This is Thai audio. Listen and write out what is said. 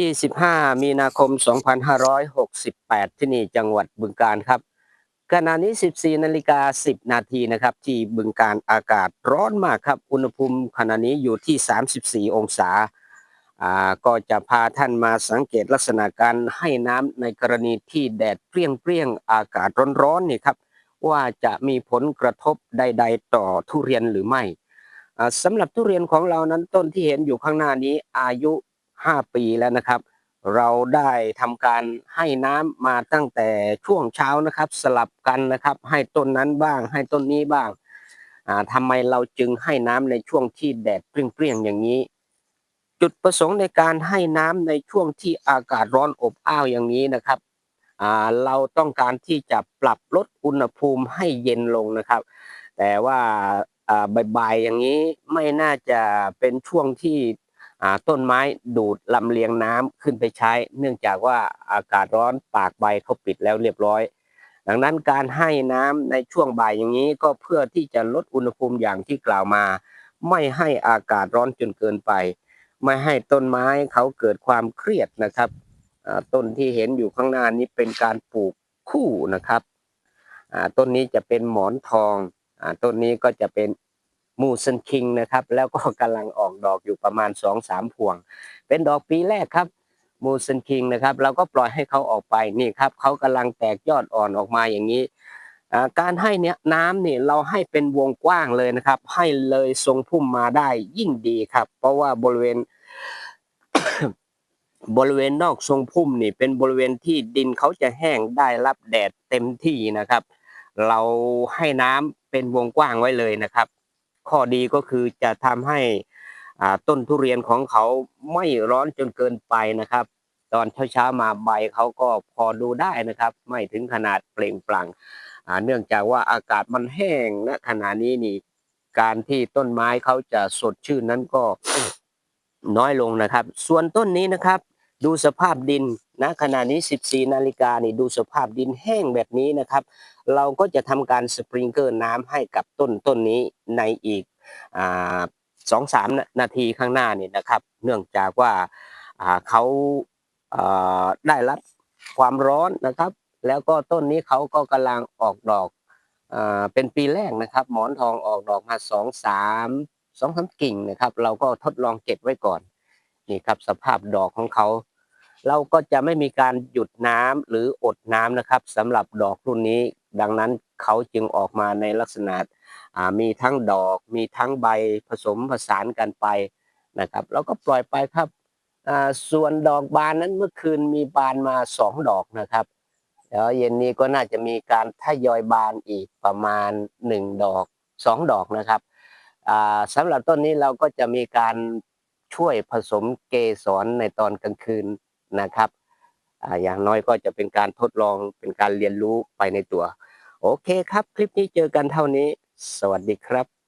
25 มีนาคม 2568 ที่นี่จังหวัดบึงกาฬครับขณะนี้ 14 นาฬิกา 10 นาทีนะครับ ที่บึงกาฬอากาศร้อนมากครับ อุณหภูมิขณะนี้อยู่ที่ 34 องศาอ่าก็จะพาท่านมาสังเกตลักษณะการให้น้ำในกรณีที่แดดเปรี้ยงๆอากาศร้อนๆนี่ครับ ว่าจะมีผลกระทบใด ๆ ต่อทุเรียนหรือไม่สำหรับทุเรียนของเรานั้นต้นที่เห็นอยู่ข้างหน้านี้อายุ 5 ปีแล้วนะครับ เราได้ทำการให้น้ำมาตั้งแต่ช่วงเช้านะครับ สลับกันนะครับ ให้ต้นนั้นบ้าง ให้ต้นนี้บ้างอ่าทำไมเราจึงให้น้ำในช่วงที่แดดเปรี้ยงๆอย่างนี้ จุดประสงค์ในการให้น้ำในช่วงที่อากาศร้อนอบอ้าวอย่างนี้นะครับเราต้องการที่จะปรับลดอุณหภูมิให้เย็นลงนะครับ แต่ว่าบ่ายๆอย่างนี้ไม่น่าจะเป็นช่วงที่ ต้นไม้ดูดลำเลียงน้ำขึ้นไปใช้ เนื่องจากว่าอากาศร้อนปากใบเขาปิดแล้วเรียบร้อย ดังนั้นการให้น้ำในช่วงบ่ายอย่างนี้ก็เพื่อที่จะลดอุณหภูมิอย่างที่กล่าวมา ไม่ให้อากาศร้อนจนเกินไป ไม่ให้ต้นไม้เขาเกิดความเครียดนะครับต้นที่เห็นอยู่ข้างหน้านี้เป็นการปลูกคู่นะครับต้นนี้จะเป็นหมอนทองอต้นนี้ก็จะเป็น มูซันคิงนะครับ แล้วก็กำลังออกดอกอยู่ประมาณสองสามพวง เป็นดอกปีแรกครับมูซันคิงนะครับ เราก็ปล่อยให้เขาออกไปนี่ครับเขากำลังแตกยอดอ่อนออกมาอย่างนี้การให้เนี่ยน้ำเนี่ยเราให้เป็นวงกว้างเลยนะครับ ให้เลยทรงพุ่มมาได้ยิ่งดีครับ เพราะว่าบริเวณ บริเวณนอกทรงพุ่มนี่เป็นบริเวณที่ดินเขาจะแห้งได้รับแดดเต็มที่นะครับ เราให้น้ำเป็นวงกว้างไว้เลยนะครับ ข้อดีก็คือจะทำให้ต้นทุเรียนของเขาไม่ร้อนจนเกินไปนะครับ ตอนเช้าๆมาใบเขาก็พอดูได้นะครับ ไม่ถึงขนาดเปล่งปลั่งอ่าเนื่องจากว่าอากาศมันแห้งณขณะนี้นี่การที่ต้นไม้เขาจะสดชื่นนั้นก็น้อยลงนะครับ ส่วนต้นนี้นะครับ ดูสภาพดิน นะขณะนี้ 14 นาฬิกานี่ดูสภาพดินแห้งแบบนี้นะครับ เราก็จะทำการสปริงเกอร์น้ำให้กับต้นต้นนี้ในอีกสองสามนาทีข้างหน้านี่นะครับ เนื่องจากว่าเขาได้รับความร้อนนะครับ แล้วก็ต้นนี้เขาก็กำลังออกดอกเป็นปีแรกนะครับ หมอนทองออกดอกมาสองสามสองสามกิ่งนะครับ เราก็ทดลองเก็บไว้ก่อนนี่ครับสภาพดอกของเขา เราก็จะไม่มีการหยุดน้ำหรืออดน้ำนะครับสำหรับดอกรุ่นนี้ ดังนั้นเขาจึงออกมาในลักษณะมีทั้งดอก มีทั้งใบผสมผสานกันไปนะครับเราก็ปล่อยไปครับส่วนดอกบานนั้นเมื่อคืนมีบานมาสองดอกนะครับแล้วเย็นนี้ก็น่าจะมีการทยอยบานอีกประมาณหนึ่งดอกสองดอกนะครับสำหรับต้นนี้เราก็จะมีการช่วยผสมเกสรในตอนกลางคืน นะครับอย่างน้อยก็จะเป็นการทดลองเป็นการเรียนรู้ไปในตัว โอเคครับ คลิปนี้เจอกันเท่านี้ สวัสดีครับ